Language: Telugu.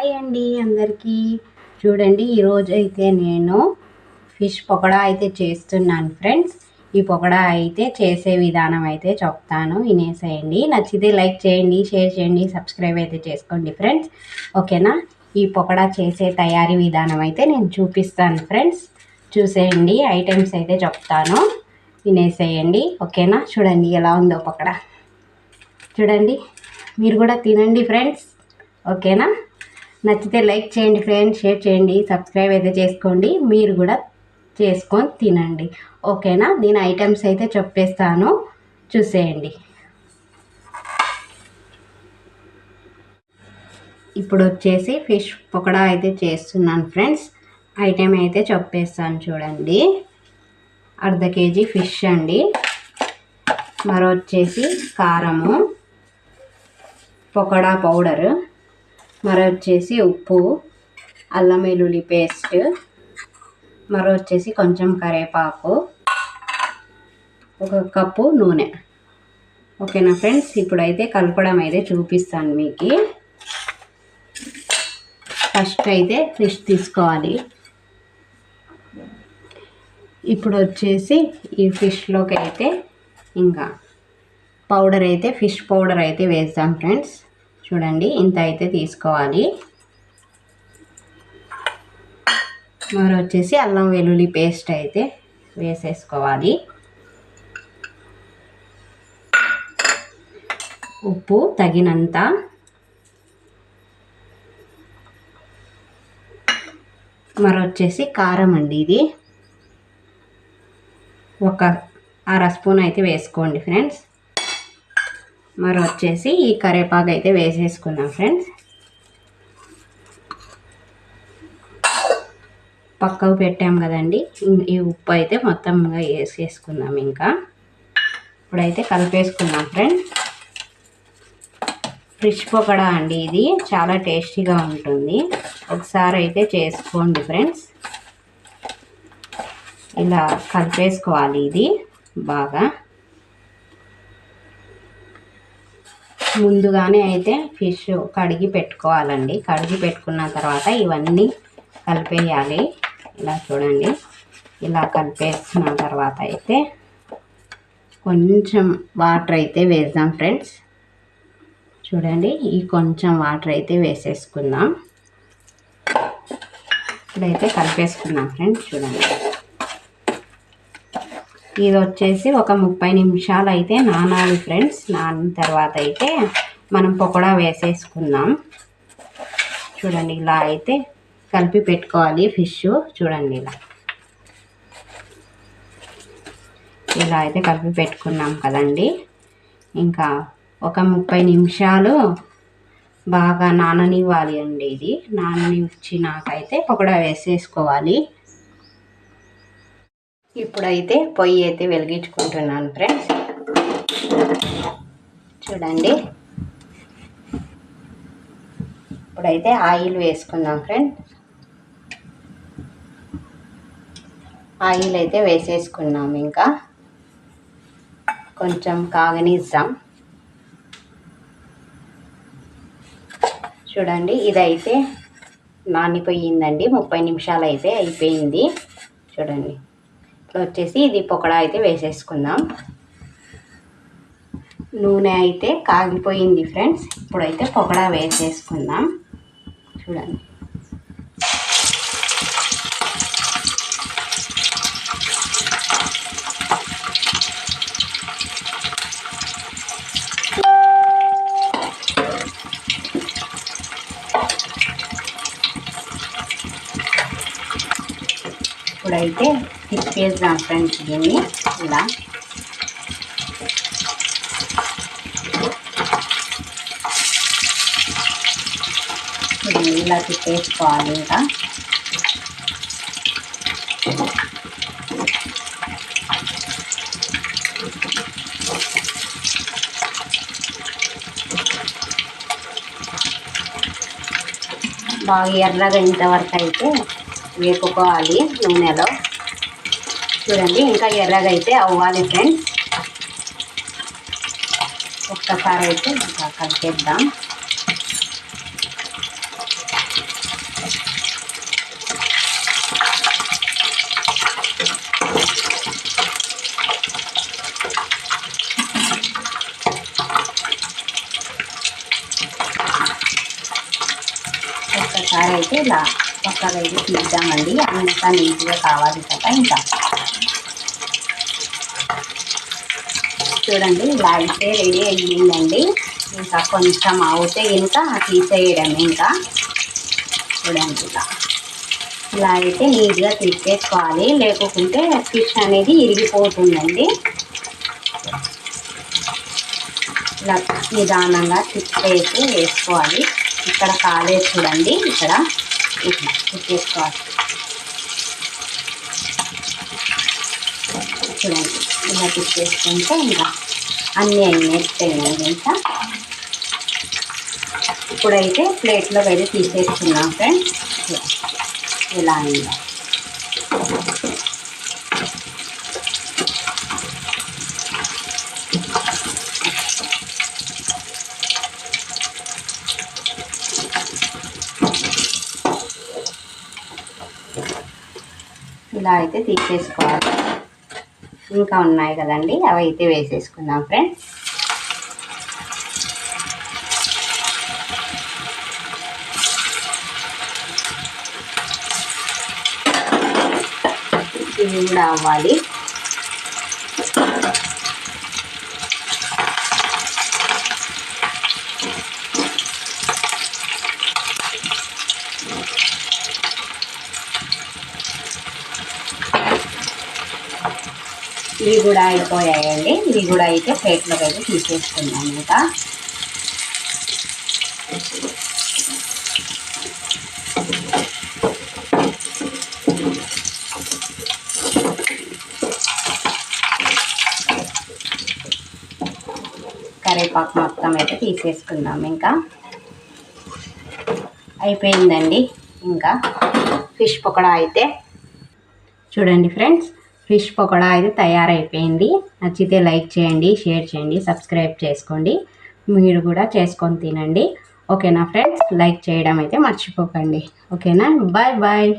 హాయ్ అండి అందరికీ. చూడండి ఈరోజు అయితే నేను ఫిష్ పకోడా అయితే చేస్తున్నాను ఫ్రెండ్స్. ఈ పకోడా అయితే చేసే విధానం అయితే చెప్తాను వినేసేయండి. నచ్చితే లైక్ చేయండి షేర్ చేయండి సబ్స్క్రైబ్ అయితే చేసుకోండి ఫ్రెండ్స్. ఓకేనా? ఈ పకోడా చేసే తయారీ విధానం అయితే నేను చూపిస్తాను ఫ్రెండ్స్. చూసేయండి ఐటమ్స్ అయితే చెప్తాను. వినేసేయండి ఓకేనా? చూడండి ఎలా ఉందో పకోడా. చూడండి మీరు కూడా తినండి ఫ్రెండ్స్. ఓకేనా? నచ్చితే లైక్ చేయండి ఫ్రెండ్స్ షేర్ చేయండి సబ్స్క్రైబ్ అయితే చేసుకోండి. మీరు కూడా చేసుకొని తినండి. ఓకేనా? దీని ఐటమ్స్ అయితే చెప్పేస్తాను. చూసేయండి. ఇప్పుడు వచ్చేసి ఫిష్ పొకడా అయితే చేస్తున్నాను ఫ్రెండ్స్. ఐటెం అయితే చెప్పేస్తాను చూడండి. అర్ధ కేజీ ఫిష్ అండి. మరొచ్చేసి కారము పొకడా పౌడరు. మరో వచ్చేసి ఉప్పు అల్లం వెల్లుల్లి పేస్ట్ మరో వచ్చేసి కొంచెం కరివేపాకు ఒక కప్పు నూనె. ఓకేనా ఫ్రెండ్స్? ఇప్పుడైతే కలపడం అయితే చూపిస్తాను మీకు. ఫస్ట్ అయితే ఫిష్ తీసుకోవాలి. ఇప్పుడు వచ్చేసి ఈ ఫిష్లోకి అయితే ఇంకా పౌడర్ అయితే ఫిష్ పౌడర్ అయితే వేస్తాం ఫ్రెండ్స్. చూడండి ఇంత అయితే తీసుకోవాలి. మరి వచ్చేసి అల్లం వెల్లుల్లి పేస్ట్ అయితే వేసేసుకోవాలి. ఉప్పు తగినంత. మరి వచ్చేసి కారం అండి ఇది. ఒక అర స్పూన్ అయితే వేసుకోండి ఫ్రెండ్స్. మరి వచ్చేసి ఈ కరేపాకు అయితే వేసేసుకుందాం ఫ్రెండ్స్ పక్కకు పెట్టాం కదండి. ఈ ఉప్పు అయితే మొత్తంగా వేసేసుకుందాం ఇంకా. ఇప్పుడైతే కలిపేసుకుందాం ఫ్రెండ్స్ ఫ్రిష్ పొకడా అండి ఇది. చాలా టేస్టీగా ఉంటుంది. ఒకసారి అయితే చేసుకోండి ఫ్రెండ్స్ ఇలా కలిపేసుకోవాలి ఇది బాగా. ముందుగానే అయితే ఫిష్ కడిగి పెట్టుకోవాలండి. కడిగి పెట్టుకున్న తర్వాత ఇవన్నీ కలిపేయాలి. ఇలా చూడండి. ఇలా కలిపేసిన తర్వాత అయితే కొంచెం వాటర్ అయితే వేద్దాం ఫ్రెండ్స్. చూడండి ఈ కొంచెం వాటర్ అయితే వేసేసుకుందాం. ఇప్పుడైతే కలిపేసుకుందాం ఫ్రెండ్స్. చూడండి. ఇది వచ్చేసి ఒక ముప్పై నిమిషాలు అయితే నానాలి ఫ్రెండ్స్. నానిన తర్వాత అయితే మనం పకోడా వేసేసుకుందాం. చూడండి ఇలా అయితే కలిపి పెట్టుకోవాలి ఫిష్. చూడండి ఇలా. ఇలా అయితే కలిపి పెట్టుకున్నాం కదండి. ఇంకా ఒక ముప్పై నిమిషాలు బాగా నాననివ్వాలి అండి ఇది. నాననిచ్చినాకైతే పకోడా వేసేసుకోవాలి. ఇప్పుడైతే పొయ్యి అయితే వెలిగించుకుంటున్నాను ఫ్రెండ్స్ చూడండి. ఇప్పుడైతే ఆయిల్ వేసుకుందాం ఫ్రెండ్స్ ఆయిల్ అయితే వేసేసుకున్నాం ఇంకా. కొంచెం కాగనిద్దాం. చూడండి ఇదైతే నానిపోయిందండి. ముప్పై నిమిషాలు అయితే అయిపోయింది. చూడండి. ఇప్పుడు వచ్చేసి ఇది పొకడా అయితే వేసేసుకుందాం. నూనె అయితే కాగిపోయింది ఫ్రెండ్స్. ఇప్పుడైతే పొకడా వేసేసుకుందాం. చూడండి. ఇప్పుడైతే తిప్పేద్దాం ఫ్రెండ్స్ దీన్ని ఇలా. ఇలా తిప్పేసుకోవాలి ఇంకా. బాగా ఎర్రగా ఇంతవరకు అయితే వేపుకోవాలి నూనెలో. చూడండి ఇంకా ఎర్రగా అయితే అవ్వాలి ఫ్రెండ్స్. ఒక్కసారి అయితే ఇంకా కలిపేద్దాం. ఒక్కసారి అయితే ఇలా పక్కన అయితే తీద్దామండి ఇంకా నీట్గా కావాలి కదా ఇంకా. చూడండి ఇలా అయితే రెడీ అయ్యిందండి. ఇంకా కొంచెం అవుతే ఇంకా తీసేయడం ఇంకా. చూడండి ఇలా. ఇలా అయితే నీట్గా తీసేసుకోవాలి లేకుంటే ఫిష్ అనేది ఇరిగిపోతుందండి. ఇలా నిదానంగా తిప్పేసి వేసుకోవాలి. ఇక్కడ కాలేదు చూడండి ఇక్కడ. ఇట్లా తిప్పేసుకోవాలి చూడండి ఇలా తిప్పేసుకుంటే ఇంకా అన్నీ అయినట్టేనండి ఇంకా ఇప్పుడైతే ప్లేట్లో అయితే తీసేసుకున్నాం ఫ్రెండ్స్. ఇలా ఇంకా ఇలా అయితే తీసేసుకోవాలి. ఇంకా ఉన్నాయి కదండి అవి అయితే వేసేసుకుందాం ఫ్రెండ్స్. ఇవి కూడా అవ్వాలి. ఇవి కూడా అయిపోయాయండి. ఇవి కూడా అయితే ప్లేట్లోకి అయితే తీసేసుకున్నాను ఇంకా కరివేపాకు మొత్తం అయితే తీసేసుకుందాం ఇంకా. అయిపోయిందండి. ఇంకా ఫిష్ పకోడా అయితే. చూడండి ఫ్రెండ్స్ ఫిష్ పకోడా అయితే తయారైపోయింది. నచ్చితే లైక్ చేయండి షేర్ చేయండి సబ్స్క్రైబ్ చేసుకోండి. మీరు కూడా చేసుకొని తినండి. ఓకేనా ఫ్రెండ్స్? లైక్ చేయడం అయితే మర్చిపోకండి. ఓకేనా? Bye bye.